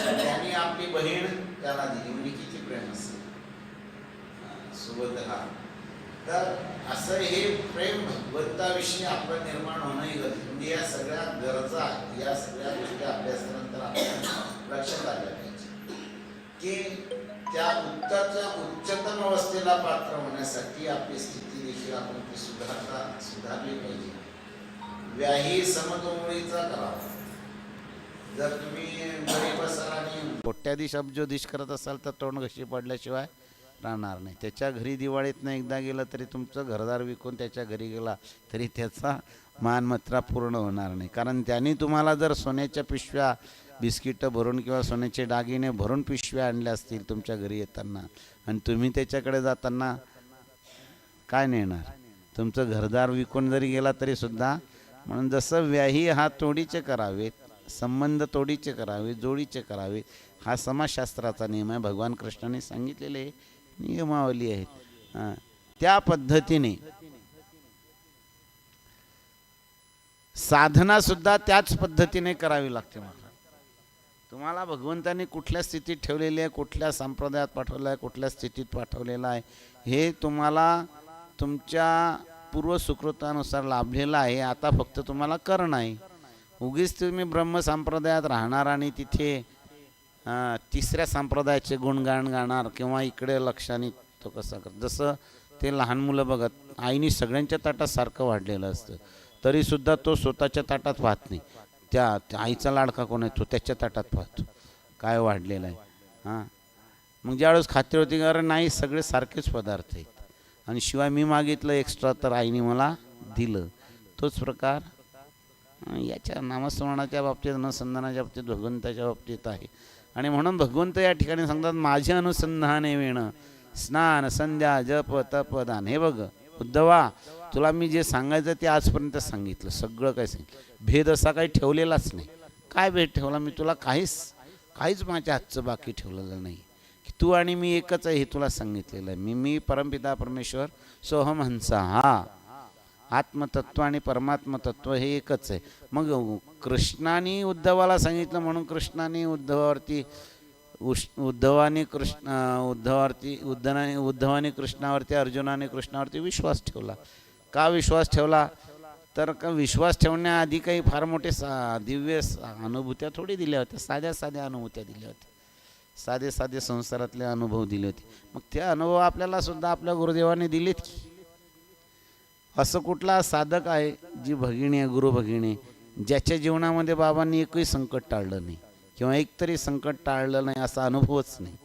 त्यांनी आपली बहीण त्याला दिली. म्हणजे किती प्रेम असेल. हा तर असं हे प्रेम भगवंताविषयी आपलं निर्माण होणंही गरजेचं. म्हणजे या सगळ्या गरजा या सगळ्या गोष्टी अभ्यासानंतर आपल्या लक्षात आल्या पाहिजे. की त्या उत्तरच्या उच्चतम अवस्थेला पात्र होण्यासाठी आपली स्थिती देखील आपण ती सुधारता सुधारली पाहिजे. व्याही समतोमळीचा करावा. जर तुम्ही गरीब असाल आणि कोट्याधीश अब्जोधीश करत असाल तर तोंड घशी पडल्याशिवाय राहणार नाही. त्याच्या घरी दिवाळीतनं एकदा गेलं तरी तुमचं घरदार विकून त्याच्या घरी गेला तरी त्याचा मानमत्रा पूर्ण होणार नाही. कारण त्यांनी तुम्हाला जर सोन्याच्या पिशव्या बिस्किटं भरून किंवा सोन्याचे दागिने भरून पिशव्या आणल्या असतील तुमच्या घरी येताना आणि तुम्ही त्याच्याकडे जाताना काय नेणार? तुमचं घरदार विकून जरी गेला तरीसुद्धा म्हणून जसं व्याही हा तोडीचे करावेत संबंध तोडीचे करावे जोडीचे करावे हा समाजशास्त्राचा नियम आहे. भगवान कृष्णाने सांगितलेले नियमावली आहेत त्या पद्धतीने साधना सुद्धा त्याच पद्धतीने करावी लागते मला. तुम्हाला भगवंताने कुठल्या स्थितीत ठेवलेली आहे कुठल्या संप्रदायात पाठवलं आहे कुठल्या स्थितीत पाठवलेलं आहे हे तुम्हाला तुमच्या पूर्व सुकृतानुसार लाभलेलं आहे. आता फक्त तुम्हाला करणं आहे. उगीच तुम्ही ब्रह्म संप्रदायात राहणार आणि तिथे तिसऱ्या संप्रदायाचे गुणगान गाणार किंवा इकडे लक्षाने तो कसा कर जसं ते लहान मुलं बघत आईने सगळ्यांच्या ताटात सारखं वाढलेलं असतं. तरीसुद्धा तो स्वतःच्या ताटात पाहत नाही. त्या आईचा लाडका कोण आहे? तो त्याच्या ताटात पाहतो काय वाढलेलं आहे? हां? मग ज्यावेळेस खात्री होती का अरे नाही सगळे सारखेच पदार्थ आहेत. आणि शिवाय मी मागितलं एक्स्ट्रा तर आईने मला दिलं. तोच प्रकार याच्या नामस्मरणाच्या बाबतीत अनुसंधानाच्या बाबतीत भगवंताच्या बाबतीत आहे. आणि म्हणून भगवंत या ठिकाणी सांगतात माझे अनुसंधाने वेणं स्नान संध्या जप तप दान. हे बघ उद्धवा तुला मी जे सांगायचं ते आजपर्यंत सांगितलं सगळं काय सांगितलं. भेद असा काही ठेवलेलाच नाही. काय भेद ठेवला? मी तुला काहीच काहीच माझ्या हातचं बाकी ठेवलेलं नाही. की तू आणि मी एकच आहे हे तुला सांगितलेलं आहे. मी मी परमपिता परमेश्वर सोहम हंसा हा. आत्मतत्व आणि परमात्मतत्व हे एकच आहे. मग कृष्णाने उद्धवाला सांगितलं म्हणून कृष्णाने उद्धवावरती उष् उद्धवाने कृष्ण उद्धवावरती उद्धनाने उद्धवाने कृष्णावरती अर्जुनाने कृष्णावरती विश्वास ठेवला. का विश्वास ठेवला? तर का विश्वास ठेवण्याआधी काही फार मोठे सा दिव्य अनुभूत्या थोडी दिल्या होत्या. साध्या साध्या अनुभूत्या दिल्या होत्या. साधे साधे संसारातले अनुभव दिले होते. मग ते अनुभव आपल्याला सुद्धा आपल्या गुरुदेवाने दिलेत की? असं कुठला साधक आहे जी भगिनी आहे गुरु भगिनी ज्याच्या जीवनामध्ये बाबांनी एकही संकट टाळलं नाही किंवा एक तरी संकट टाळलं नाही असा अनुभवच नाही.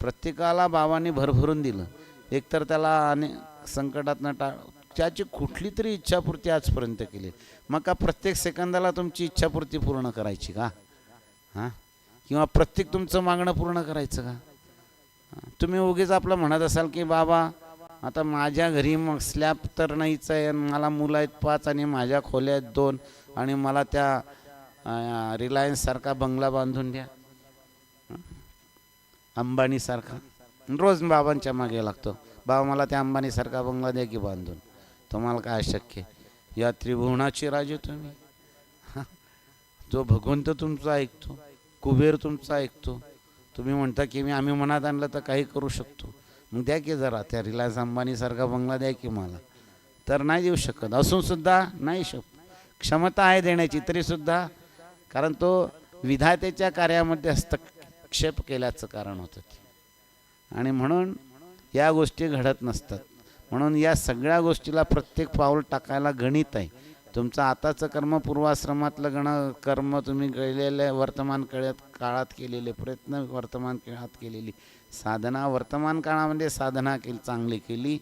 प्रत्येकाला बाबांनी भरभरून दिलं. एकतर त्याला अने संकटातनं टाळ त्याची कुठली तरी इच्छापूर्ती आजपर्यंत केली. मग का प्रत्येक सेकंदाला तुमची इच्छापूर्ती पूर्ण करायची का? हां? किंवा प्रत्येक तुमचं मागणं पूर्ण करायचं का? हां. तुम्ही उगीच आपलं म्हणत असाल की बाबा आता माझ्या घरी मग स्लॅब तर नाहीच आहे आणि मला मुलं आहेत पाच आणि माझ्या खोल्या आहेत दोन आणि मला त्या रिलायन्ससारखा बंगला बांधून द्या. अंबानीसारखा रोज बाबांच्या मागे लागतो. बाबा मला त्या अंबानीसारखा बंगला द्या की बांधून. तुम्हाला काय शक्य आहे? या त्रिभुवनाची राजे तुम्ही. जो भगवंत तुमचा ऐकतो कुबेर तुमचा ऐकतो. तुम्ही म्हणता की मी आम्ही मनात आणलं तर काही करू शकतो. मग द्या की जरा त्या रिलायन्स अंबानीसारखा बंगला द्या की मला. तर नाही देऊ शकत. असून सुद्धा नाही शक क्षमता आहे देण्याची तरीसुद्धा कारण तो विधातेच्या कार्यामध्ये हस्तक्षेप केल्याचं कारण होतं ते. आणि म्हणून या गोष्टी घडत नसतात. म्हणून या सगळ्या गोष्टीला प्रत्येक पाऊल टाकायला गणित आहे. तुमचं आताचं कर्म पूर्वाश्रमातलं गण कर्म तुम्ही गळलेले वर्तमान काळात काळात केलेले प्रयत्न वर्तमान काळात केलेली. साधना वर्तमान काळामध्ये साधना केली चांगली केली.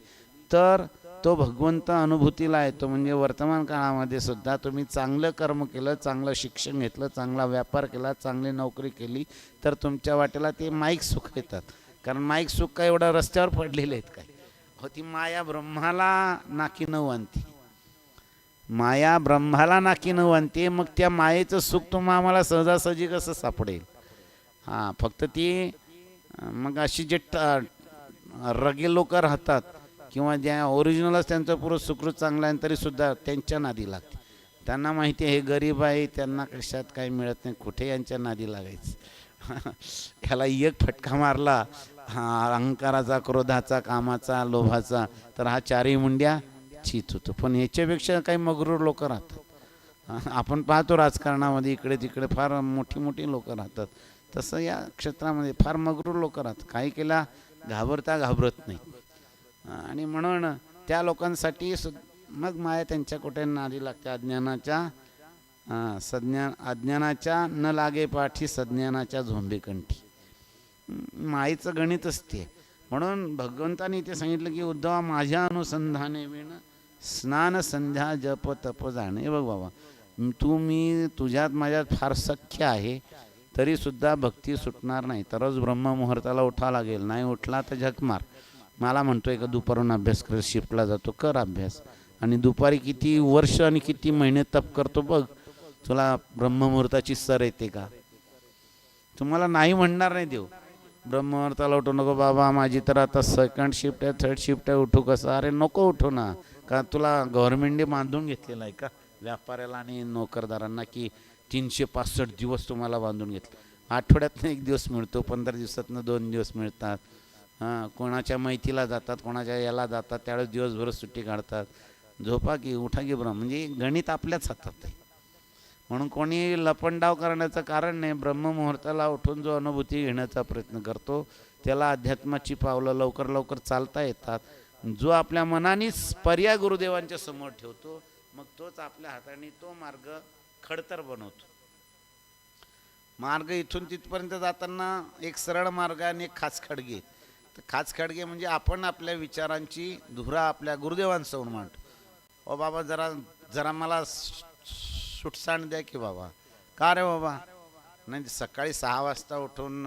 तर तो भगवंत अनुभूतीला येतो. म्हणजे वर्तमान काळामध्ये सुद्धा तुम्ही चांगलं कर्म केलं चांगलं शिक्षण घेतलं चांगला व्यापार केला चांगली नोकरी केली तर तुमच्या वाटेला ते माईक सुख येतात. कारण माईक सुख काय एवढं रस्त्यावर पडलेले आहेत काय? हो ती माया ब्रह्माला नाकी नऊ आणते माया ब्रह्माला नाकी न म्हणते मग त्या मायेचं सुख तुम्हा आम्हाला सहजासहजी कसं सापडेल? हां फक्त ती मग अशी जे रगे लोक राहतात किंवा ज्या ओरिजिनलच त्यांचं पुरं सुकृत चांगलं आहे तरीसुद्धा त्यांच्या नादी लागते. त्यांना माहिती आहे हे गरीब आहे त्यांना कशात काही मिळत नाही कुठे यांच्या नादी लागायचं? ह्याला एक फटका मारला हा अहंकाराचा क्रोधाचा कामाचा लोभाचा तर हा चारही मुंड्या चित होतो. पण ह्याच्यापेक्षा काही मगरूर लोक राहतात. आपण पाहतो राजकारणामध्ये इकडे तिकडे फार मोठी मोठी लोक राहतात. तसं या क्षेत्रामध्ये फार मगरूर लोक राहतात. काही केला घाबरता घाबरत नाही. आणि म्हणून त्या लोकांसाठी सु मग माया त्यांच्या कुठे नाली लागते. अज्ञानाच्या सज्ञान अज्ञानाच्या न लागे पाठी सज्ञानाच्या झोंबेकंठी मायेचं माईचं गणितच ते. म्हणून भगवंतानी इथे सांगितलं की उद्धवा माझ्या अनुसंधाने विण स्नान संध्या जप तप जाणे. बघ बाबा तू मी तुझ्यात माझ्यात फार सख्य आहे तरीसुद्धा भक्ती सुटणार नाही. तरच ब्रह्ममुहूर्ताला उठावं लागेल. नाही उठला तर झकमार मला म्हणतोय का दुपारून अभ्यास कर शिफ्टला जातो कर अभ्यास. आणि दुपारी किती वर्ष आणि किती महिने तप करतो बघ. तुला ब्रह्ममुहूर्ताची सर येते का? तुम्हाला नाही म्हणणार नाही देऊ ब्रह्ममुहूर्ताला उठू नको बाबा माझी तर आता सेकंड शिफ्ट आहे थर्ड शिफ्ट आहे उठू कसं? अरे नको उठू ना. का तुला गव्हर्नमेंटने बांधून घेतलेलं आहे का? व्यापाऱ्याला आणि नोकरदारांना की तीनशे पासष्ट दिवस तुम्हाला बांधून घेतलं. आठवड्यातनं एक दिवस मिळतो पंधरा दिवसातनं दोन दिवस मिळतात. हां कोणाच्या मैतीला जातात कोणाच्या याला जातात त्यावेळेस दिवसभर सुट्टी काढतात. झोपा की उठा की ब्रह्म. म्हणजे गणित आपल्याच हातात आहे. म्हणून कोणी लपंडाव करण्याचं कारण नाही. ब्रह्ममुहूर्ताला उठून जो अनुभूती घेण्याचा प्रयत्न करतो त्याला अध्यात्माची पावलं लवकर लवकर चालता येतात. जो आपल्या मनानेच पर्याय गुरुदेवांच्या समोर ठेवतो मग तोच आपल्या हाताने तो मार्ग खडतर बनवतो. मार्ग इथून तिथपर्यंत जाताना एक सरळ मार्ग आणि एक खास खडगे. तर खास खडगे म्हणजे आपण आपल्या विचारांची धुरा आपल्या गुरुदेवांसमोर मांडतो. ओ बाबा जरा जरा मला सुटसाण द्या की बाबा. का रे बाबा? नाही सकाळी सहा वाजता उठून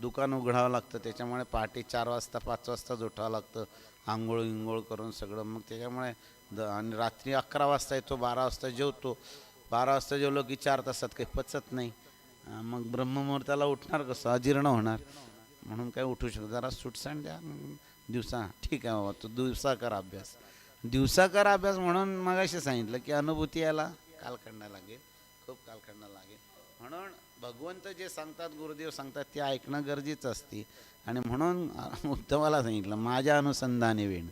दुकान उघडावं लागतं त्याच्यामुळे पहाटे चार वाजता पाच वाजताच उठावं लागतं. आंघोळ इंघोळ करून सगळं. मग त्याच्यामुळे द आणि रात्री अकरा वाजता येतो बारा वाजता जेवतो. बारा वाजता जेवलो की चार तासात काही पचत नाही. मग ब्रह्ममुहूर्ताला उठणार कसं? अजीर्ण होणार. म्हणून काय उठू शकतो जरा सुटसाण द्या. दिवसा. ठीक आहे बाबा तू दिवसा कर अभ्यास. दिवसा कर अभ्यास म्हणून मग असे सांगितलं की अनुभूती याला कालखंडा लागेल. खूप कालखंडा लागेल. म्हणून भगवंत जे सांगतात गुरुदेव सांगतात ते ऐकणं गरजेचं असते. आणि म्हणून उद्धवाला सांगितलं माझ्या अनुसंधाने वेण.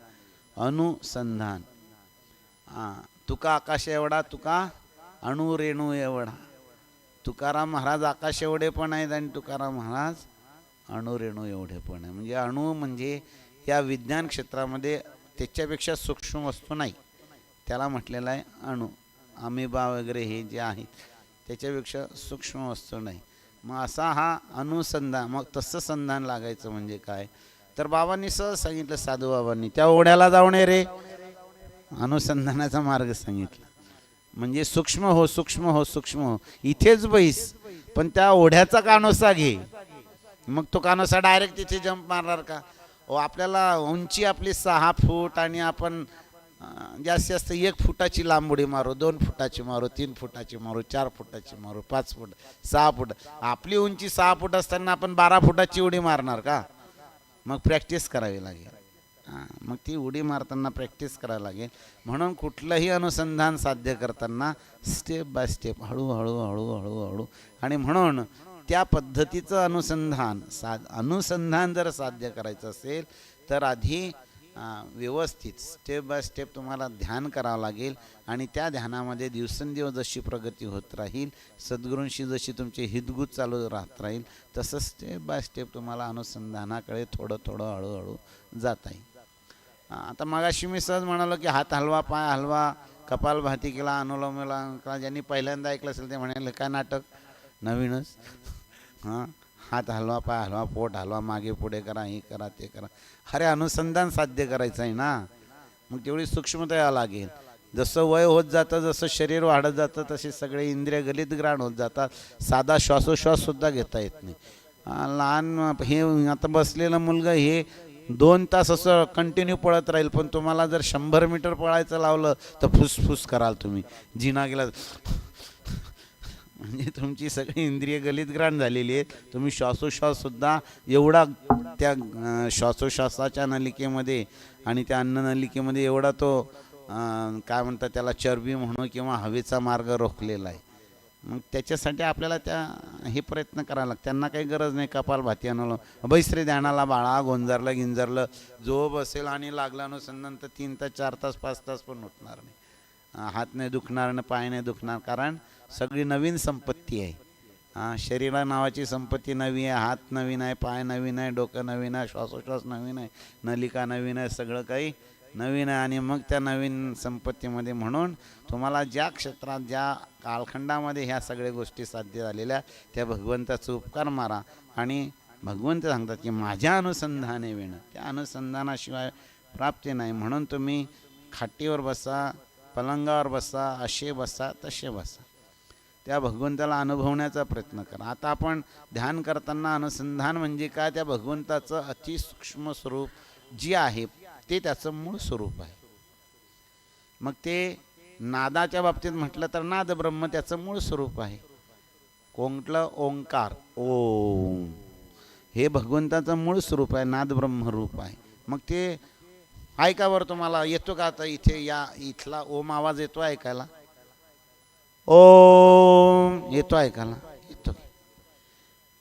अनुसंधान. हां तुका आकाश एवढा तुका अणु रेणू एवढा. तुकाराम महाराज आकाश एवढे पण आहेत आणि तुकाराम महाराज अणु रेणू एवढे पण आहे म्हणजे अणु म्हणजे या विज्ञान क्षेत्रामध्ये त्याच्यापेक्षा सूक्ष्म वस्तू नाही. त्याला म्हटलेलं आहे अणु. अमिबा वगैरे हे जे आहेत त्याच्यापेक्षा सूक्ष्म वस्तू नाही. मग असा हा अनुसंधान मग तसं संधान लागायचं म्हणजे काय? तर बाबांनी सहज सांगितलं साधू बाबांनी त्या ओढ्याला जाऊ नये रे. अनुसंधानाचा मार्ग सांगितला. म्हणजे सूक्ष्म हो सूक्ष्म हो सूक्ष्म हो. इथेच बैस पण त्या ओढ्याचा कानोसा घे. मग तो कानोसा डायरेक्ट तिथे जंप मारणार का? ओ आपल्याला उंची आपली सहा फूट आणि आपण जास्तीत जास्त एक फुटाची लांब उडी मारू दोन फुटाची मारू तीन फुटाची मारू चार फुटाची मारू पाच फूट सहा फूट. आपली उंची सहा फूट असताना आपण बारा फुटाची उडी मारणार का? मग प्रॅक्टिस करावी लागेल. हां मग ती उडी मारताना प्रॅक्टिस करावी लागेल. म्हणून कुठलंही अनुसंधान साध्य करताना स्टेप बाय स्टेप हळूहळू हळूहळू हळू. आणि म्हणून त्या पद्धतीचं अनुसंधान सा अनुसंधान जर साध्य करायचं असेल तर आधी व्यवस्थित स्टेप बाय स्टेप तुम्हाला ध्यान करावं लागेल आणि त्या ध्यानामध्ये दिवसेंदिवस जशी प्रगती होत राहील सद्गुरूंशी जशी तुमची हितगुत चालू राहत राहील तसं स्टेप बाय स्टेप तुम्हाला अनुसंधानाकडे थोडं थोडं हळूहळू जाता येईल. आता मगाशी मी सहज म्हणालो की हात हलवा पाय हलवा कपालभाती केला अनुलोम केला ज्यांनी पहिल्यांदा ऐकलं असेल ते म्हणाले काय नाटक? नवीनच. हां. हात हलवा पाय हलवा पोट हलवा मागे पुढे करा हे करा ते करा. अरे अनुसंधान साध्य करायचं आहे ना? मग तेवढी सूक्ष्मता लागेल. जसं वय होत जातं जसं शरीर वाढत जातं तसे सगळे इंद्रिय गलित ग्राण होत जातात. साधा श्वासोश्वाससुद्धा घेता येत नाही. लहान हे आता बसलेलं मुलगा हे दोन तास असं कंटिन्यू पळत राहील पण तुम्हाला जर शंभर मीटर पळायचं लावलं तर फुसफुस कराल तुम्ही. जिना गेला म्हणजे तुमची सगळी इंद्रिय गलितग्राण झालेली आहेत. तुम्ही श्वासोश्वाससुद्धा एवढा त्या श्वासोश्वासाच्या नलिकेमध्ये आणि त्या अन्ननलिकेमध्ये एवढा तो काय म्हणतात त्याला चरबी म्हणू किंवा हवेचा मार्ग रोखलेला आहे. मग त्याच्यासाठी आपल्याला त्या हे प्रयत्न करायला लागतात. त्यांना काही गरज नाही कपाल भाती आणलं बैसरे ध्यानाला बाळा गोंजारलं गिंजारलं जो बसेल आणि लागला अनुसंधान तर तीन तास चार तास पाच तास पण उठणार नाही. हात नाही दुखणार ना पाय नाही दुखणार कारण सगळी नवीन संपत्ती आहे. हां शरीरा नावाची संपत्ती नवी आहे हात नवीन आहे पाय नवीन आहे डोकं नवीन आहे श्वासोश्वास नवीन आहे नलिका नवीन आहे सगळं काही नवीन आहे. आणि मग त्या नवीन संपत्तीमध्ये म्हणून तुम्हाला ज्या क्षेत्रात ज्या कालखंडामध्ये ह्या सगळ्या गोष्टी साध्य झालेल्या त्या भगवंताचा उपकार मारा. आणि भगवंत सांगतात की माझ्या अनुसंधाने वेणं. त्या अनुसंधानाशिवाय प्राप्ती नाही. म्हणून तुम्ही खाटीवर बसा पलंगावर बसा असे बसा तसे बसा. त्या भगवंताला अनुभवण्याचा प्रयत्न करा. आता आपण ध्यान करताना अनुसंधान म्हणजे काय? त्या भगवंताचं अतिसूक्ष्म स्वरूप जे आहे ते त्याचं मूळ स्वरूप आहे. मग ते नादाच्या बाबतीत म्हटलं तर नाद ब्रह्म त्याचं मूळ स्वरूप आहे. कोंकलं ओंकार ओम हे भगवंताचं मूळ स्वरूप आहे नाद ब्रह्म रूप आहे. मग ते ऐका बरं तुम्हाला येतो का आता इथे? या इथला ओम आवाज येतो ऐकायला? ओम येतो ऐकायला. येतो.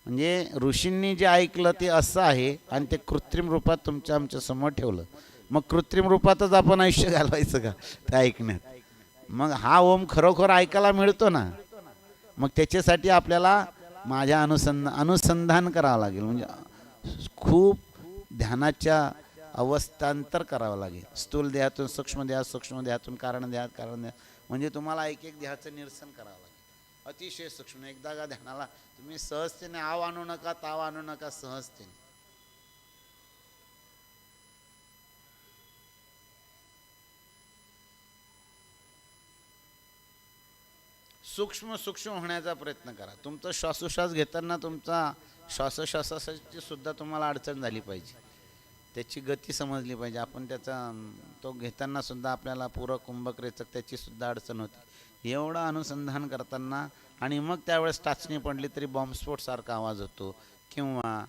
म्हणजे ऋषींनी जे ऐकलं ते असं आहे आणि ते कृत्रिम रूपात तुमच्या आमच्यासमोर ठेवलं. मग कृत्रिम रूपातच आपण आयुष्य घालवायचं का? ते ऐकण्यात. मग हा ओम खरोखर ऐकायला मिळतो ना? मग त्याच्यासाठी आपल्याला माझ्या अनुसंधान अनुसंधान करावं लागेल. म्हणजे खूप ध्यानाच्या अवस्थांतर करावं लागेल. स्थूल देहातून सूक्ष्म देहात सूक्ष्म देहातून कारण देहात कारण द्या म्हणजे तुम्हाला एक एक देहाचं निरसन करावं लागेल. अतिशय सूक्ष्म. एकदा का ध्यानाला तुम्ही सहजतेने आव आणू नका ताव आणू नका सहजतेने. सूक्ष्म सूक्ष्म होण्याचा प्रयत्न करा. तुमचा श्वासोश्वास घेताना तुमचा श्वासोश्वासाची सुद्धा तुम्हाला अडचण झाली पाहिजे. त्याची गती समजली पाहिजे. आपण त्याचा तो घेताना सुद्धा आपल्याला पूरक कुंभक रेचक त्याची सुद्धा अडचण होती. एवढं अनुसंधान करताना आणि मग त्यावेळेस टाचणी पडली तरी बॉम्बस्फोटसारखा आवाज होतो. किंवा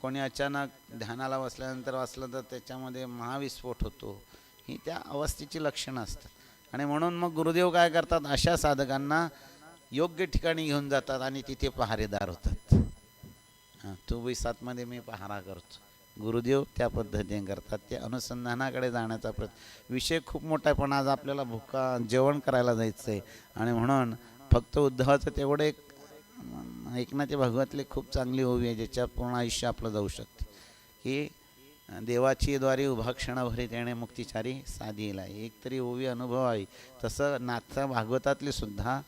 कोणी अचानक ध्यानाला बसल्यानंतर वाचलं तर त्याच्यामध्ये महाविस्फोट होतो. ही त्या अवस्थेची लक्षणं असतात. आणि म्हणून मग गुरुदेव काय करतात? अशा साधकांना योग्य ठिकाणी घेऊन जातात आणि तिथे पहारेदार होतात. हां तू बी सातमध्ये मी पहारा करतो. गुरुदेव त्या पद्धतीने करतात. ते अनुसंधानाकडे जाण्याचा प्रयत्न विषय खूप मोठा आहे पण आज आपल्याला भुका जेवण करायला जायचं आहे आणि म्हणून फक्त उद्धवाचं तेवढं एक अं, भागवतले खूप चांगली ओवी आहे ज्याच्यात पूर्ण आयुष्य आपलं जाऊ शकते. की देवाची द्वारे उभा क्षणाभरी येणे मुक्तिचारी साधीला एक तरी ओवी अनुभवावी तसं नाथा भागवतातली सुद्धा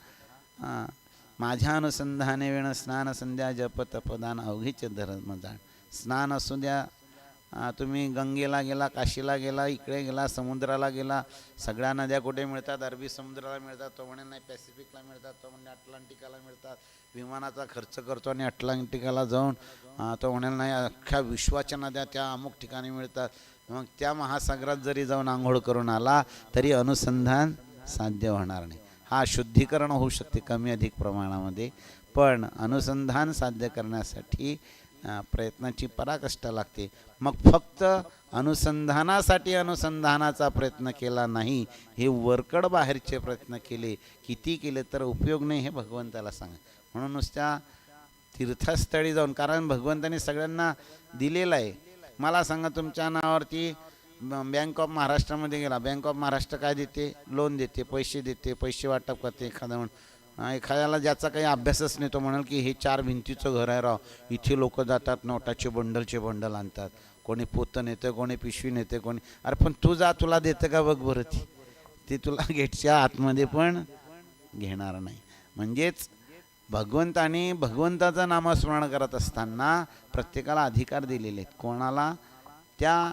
माझ्या अनुसंधाने वेण स्नान संध्या जप तपदान अवघीचे धर्म जाण स्नान असू द्या तुम्ही गंगेला गेला काशीला गेला इकडे गेला समुद्राला गेला सगळ्या नद्या कुठे मिळतात? अरबी समुद्राला मिळतात. तो म्हणे नाही पॅसिफिकला मिळतात. तो म्हणे अटलांटिकाला मिळतात. विमानाचा खर्च करतो आणि अटलांटिकाला जाऊन तो म्हणेल नाही अख्ख्या विश्वाच्या नद्या त्या अमुक ठिकाणी मिळतात. मग त्या महासागरात जरी जाऊन आंघोळ करून आला तरी अनुसंधान साध्य होणार नाही. हा शुद्धीकरण होऊ शकते कमी अधिक प्रमाणामध्ये पण अनुसंधान साध्य करण्यासाठी प्रयत्नाची पराकष्ट लागते. मग फक्त अनुसंधानासाठी अनुसंधानाचा प्रयत्न केला नाही हे वरकड बाहेरचे प्रयत्न केले किती केले तर उपयोग नाही हे भगवंताला सांगा. म्हणून नुसत्या तीर्थस्थळी जाऊन कारण भगवंताने सगळ्यांना दिलेलं आहे. मला सांगा तुमच्या नावावरती बँक ऑफ महाराष्ट्रामध्ये गेला. बँक ऑफ महाराष्ट्र काय देते? लोन देते पैसे देते पैसे वाटप करते एखादा म्हणून. एखाद्याला ज्याचा काही अभ्यासच नाही तो म्हणाल की हे चार भिंतीचं घर आहे राव. इथे लोक जातात नोटाचे बंडलचे बंडल आणतात. कोणी पोतं नेतं कोणी पिशवी नेते कोणी अरे पण तू जा तुला देतं का बघ बरं ती? ते तुला गेटच्या आतमध्ये पण घेणार नाही. म्हणजेच भगवंताने भगवंताचं नामस्मरण करत असताना प्रत्येकाला अधिकार दिलेले आहेत. कोणाला? त्या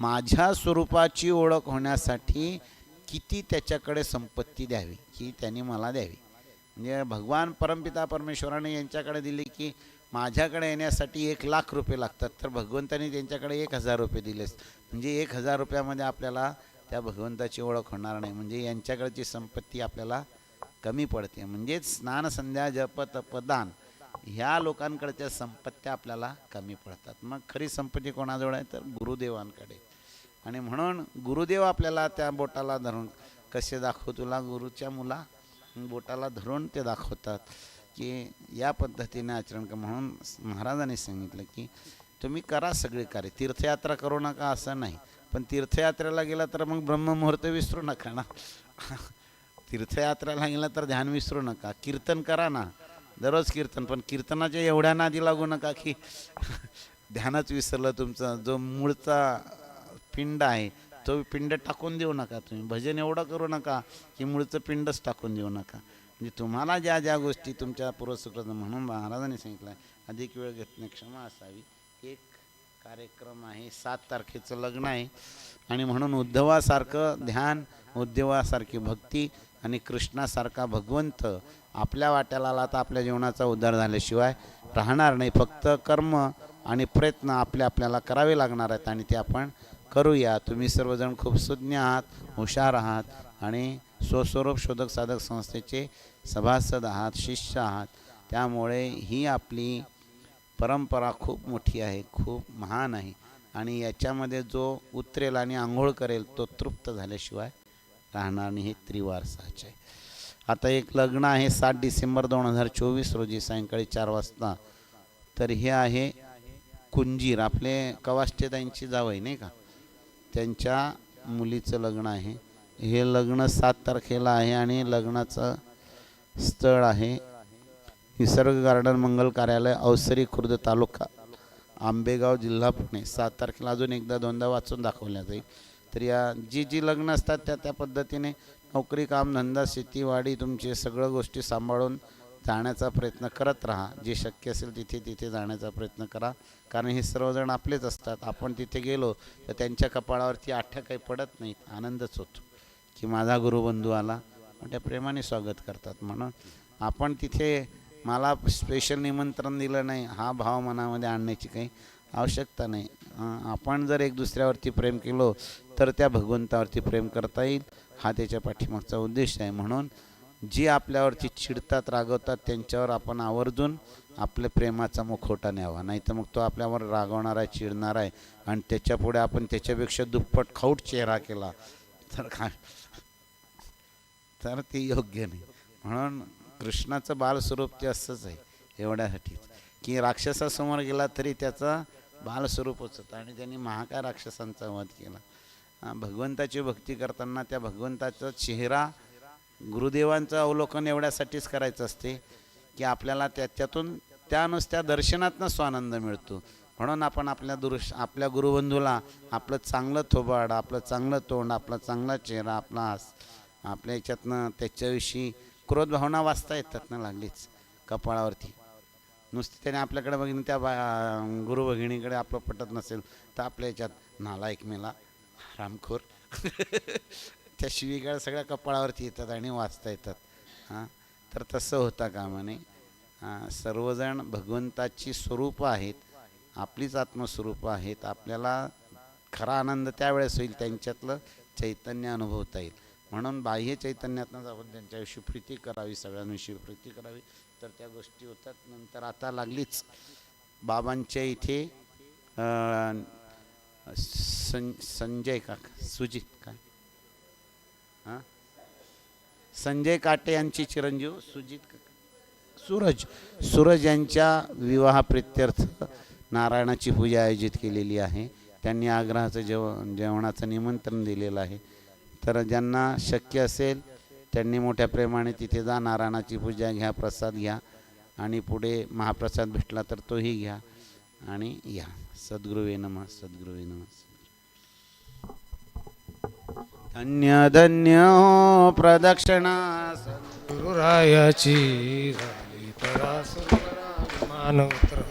माझ्या स्वरूपाची ओळख होण्यासाठी किती त्याच्याकडे संपत्ती द्यावी की त्यांनी मला द्यावी. म्हणजे भगवान परमपिता परमेश्वराने यांच्याकडे दिली की माझ्याकडे येण्यासाठी एक लाख रुपये लागतात. तर भगवंताने त्यांच्याकडे एक हजार रुपये दिलेस म्हणजे एक हजार रुपयामध्ये आपल्याला त्या भगवंताची ओळख होणार नाही. म्हणजे यांच्याकडची संपत्ती आपल्याला कमी पडते. म्हणजेच स्नान संध्या जप तपदान ह्या लोकांकडच्या संपत्त्या आपल्याला कमी पडतात. मग खरी संपत्ती कोणाजवळ आहे? तर गुरुदेवांकडे. आणि म्हणून गुरुदेव आपल्याला त्या बोटाला धरून कसे दाखवू तुला गुरुच्या मुला? बोटाला धरून ते दाखवतात की या पद्धतीने आचरण का म्हणून महाराजांनी सांगितलं की तुम्ही करा सगळे कार्य. तीर्थयात्रा करू नका असं नाही. पण तीर्थयात्रेला गेला तर मग ब्रह्ममुहूर्त विसरू नका ना. तीर्थयात्रेला गेला तर ध्यान विसरू नका. कीर्तन करा ना. दररोज कीर्तन. पण कीर्तनाच्या एवढ्या नादी लागू नका की ध्यानच विसरलं तुमचं. जो मूळचा पिंड आहे तो पिंड टाकून देऊ नका तुम्ही. भजन एवढं करू नका की मूळचं पिंडच टाकून देऊ नका. म्हणजे तुम्हाला ज्या ज्या गोष्टी तुमच्या पूर्वसुकृत म्हणून महाराजांनी सांगितलं अधिक वेळ घेतणे क्षमा असावी. एक कार्यक्रम आहे सात तारखेचं लग्न आहे. आणि म्हणून उद्धवासारखं ध्यान उद्धवासारखी भक्ती आणि कृष्णासारखा भगवंत आपल्या वाट्याला आला तर आपल्या जीवनाचा उद्धार झाल्याशिवाय राहणार नाही. फक्त कर्म आणि प्रयत्न आपले आपल्याला करावे लागणार आहेत आणि ते आपण करूया. तुम्ही सर्वजण खूप सुज्ञ आहात हुशार आहात आणि स्वस्वरूप शोधक साधक संस्थेचे सभासद आहात शिष्य आहात. त्यामुळे ही आपली परंपरा खूप मोठी आहे खूप महान आहे. आणि याच्यामध्ये जो उतरेल आणि आंघोळ करेल तो तृप्त झाल्याशिवाय राहणार नाही हे त्रिवारसाचे आहे. आता एक लग्न आहे सात डिसेंबर दोन हजार चोवीस रोजी सायंकाळी चार वाजता. तर हे आहे कुंजीर आपले कवाष्टेताईंची जावई नाही का? त्यांच्या मुलीचं लग्न आहे. हे लग्न सात तारखेला आहे आणि लग्नाचं स्थळ आहे. निसर्ग गार्डन मंगल कार्यालय अवसरी खुर्द तालुका आंबेगाव जिल्हा पुणे. सात तारखेला अजून एकदा दोनदा वाचून दाखवल्या जाईल. तर या जी जी लग्न असतात त्या त्या पद्धतीने नोकरी काम धंदा शेतीवाडी तुमचे सगळं गोष्टी सांभाळून जाण्याचा प्रयत्न करत राहा. जे शक्य असेल तिथे तिथे जाण्याचा प्रयत्न करा. कारण हे सर्वजण आपलेच असतात. आपण तिथे गेलो तर त्यांच्या कपाळावरती आठ्या काही पडत नाहीत. आनंदच होतो. की माझा गुरुबंधू आला. मोठ्या प्रेमाने स्वागत करतात. म्हणून आपण तिथे मला स्पेशल निमंत्रण दिलं नाही. हा भाव मनामध्ये आणण्याची काही आवश्यकता नाही. आपण जर एक दुसऱ्यावरती प्रेम केलो तर त्या भगवंतावरती प्रेम करता येईल. हा त्याच्या पाठीमागचा उद्देश आहे. म्हणून जी आपल्यावरती चिडतात रागवतात त्यांच्यावर आपण आवर्जून आपल्या प्रेमाचा मुखवटा न्यावा. नाही तर मग तो आपल्यावर रागवणार आहे चिडणार आहे आणि त्याच्यापुढे आपण त्याच्यापेक्षा दुप्पट खाऊट चेहरा केला तर काय? तर ते योग्य नाही. म्हणून कृष्णाचं बालस्वरूप ते असंच आहे एवढ्यासाठीच. की राक्षसासमोर गेला तरी त्याचा बालस्वरूपच होतं आणि त्यांनी महाकाय राक्षसांचा वध केला. भगवंताची भक्ती करताना त्या भगवंताचा चेहरा गुरुदेवांचं अवलोकन एवढ्यासाठीच करायचं असते की आपल्याला त्याच्यातून त्या नुसत्या दर्शनातनं स्वानंद मिळतो. म्हणून आपण आपल्या दुरुष आपल्या गुरुबंधूला आपलं चांगलं थोबाड आपलं चांगलं तोंड आपला चांगला चेहरा आपला हास आपल्या याच्यातनं त्याच्याविषयी क्रोध भावना वाचता येतात ना लागलीच कपाळावरती. नुसती त्याने आपल्याकडे बघितलं त्या बा गुरु भगिनीकडे आपलं पटत नसेल तर आपल्या याच्यात नालायक मेला रामखोर. त्या शिवीगाळ सगळ्या कपाळावरती येतात आणि वाचता येतात. हां? तर तसं होता कामा नये हां सर्वजण भगवंताची स्वरूपं आहेत आपलीच आत्मस्वरूपं आहेत आपल्याला खरा आनंद त्यावेळेस होईल त्यांच्यातलं चैतन्य अनुभवता येईल. म्हणून बाह्य चैतन्यातनंच आपण त्यांच्याविषयी प्रीती करावी सगळ्यांविषयी प्रीती करावी. तर त्या गोष्टी होतात. नंतर आता लागलीच बाबांच्या इथे सं संजय का सुजित काय हां? संजय काटे यांची चिरंजीव सुजित सूरज. सूरज यांच्या विवाह प्रित्यर्थ नारायणाची पूजा आयोजित केलेली आहे. त्यांनी आग्रहाचं जेव जेवणाचं निमंत्रण दिलेलं आहे. तर ज्यांना शक्य असेल त्यांनी मोठ्या प्रेमाने तिथे जा नारायणाची पूजा घ्या प्रसाद घ्या आणि पुढे महाप्रसाद भेटला तर तोही घ्या आणि या. सद्गुरुवे नमः सद्गुरुवे नमः. धन्य धन्य हो प्रदक्षिणा गुरुरायाची झाली परासुरा मानवत्र।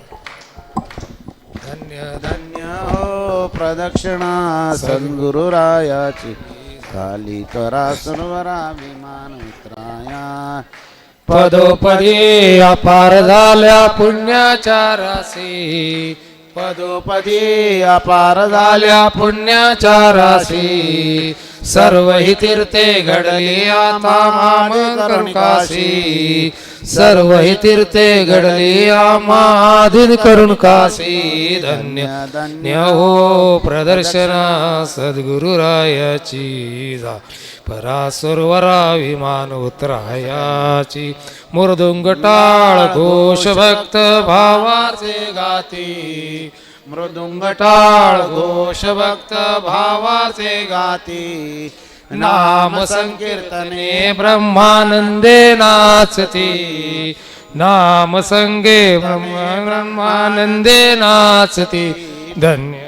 धन्य धन्य हो प्रदक्षिणा सद्गुरुरायाची झाली करा सर्वरा विमान मित्राया पदोपदी अपार झाल्या पुण्याच्या राशी पदोपदी अपार झाल्या झाल्या पुण्याच्या राशी सर्व हि तीर्थे घडली आता माम काशी सर्व हि तीर्थे घडली आमाधीन करुण काशी धन्य धन्य हो प्रदर्शना सद्गुरुरायाची. जा परासुरवरा विमान उतरायाची. मृदुंग टाळ घोष भक्त भावाचे गाती. मृदुङ्गटाळ घोष भक्त भावाचे गाती। नाम संकीर्तने ब्रह्मानंदे नाचती। नाम संगे ब्रह्म ब्रह्मानंदे नाचती। धन्य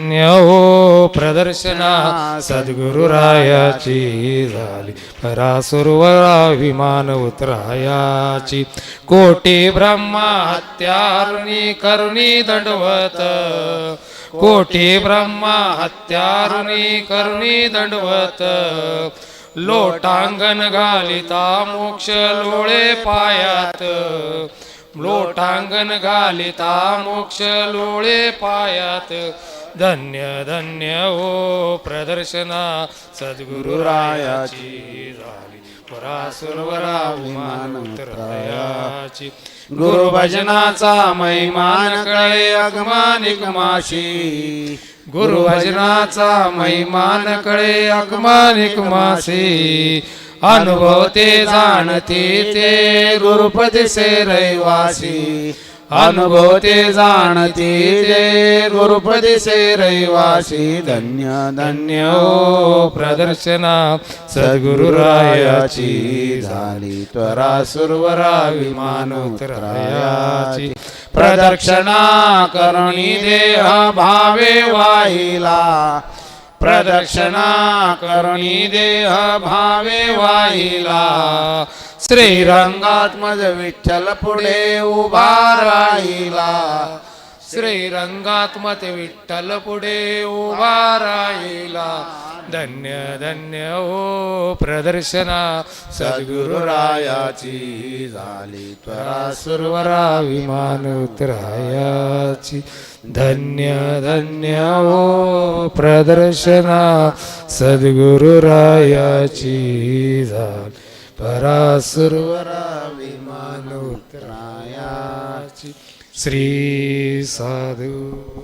धन्य हो प्रदर्शना सद्गुरुरायाची झाली. परासुरवरा विमान उतरायाची. कोटी ब्रह्मा हत्यारुणी करुणी दंडवत. कोटी ब्रह्मा हत्यारुणी करुणी दंडवत. लोटांगण घालिता मोक्ष लोळे पायात. लोटांगण घालिता मोक्ष लोळे पायात. धन्य धन्य हो प्रदर्शना सद्गुरुरायाची झाली. परासुरवरा विमान उतरायाची गुरुभजनाचा महिमान कळे अगमानिक माशी. गुरुभजनाचा महिमान कळे अगमानिक मासी अनुभवते जाणते ते गुरुपदी से रहिवासी. अनुभवते जाणते जे गुरुपदी से रहिवासी धन्य धन्य हो प्रदर्शना सद्गुरुरायाची झाली त्वरा सुरवरा विमान उतरायाची. प्रदक्षिणा करणी देह भावे वाहिला प्रदक्षिणा करणी देह भावे वाहिला श्रीरंगात्मज विठ्ठल पुढे उभा राहिला. श्रीरंगात्मत विठ्ठल पुढे उभा राहिला. धन्य धन्य हो प्रदर्शना. सद्गुरुरायाची झाली त्वरा सुरवरा विमान उतरायाची. धन्य धन्य हो प्रदर्शना. सद्गुरुरायाची झाली. परासुरवरा विमान श्री साधू।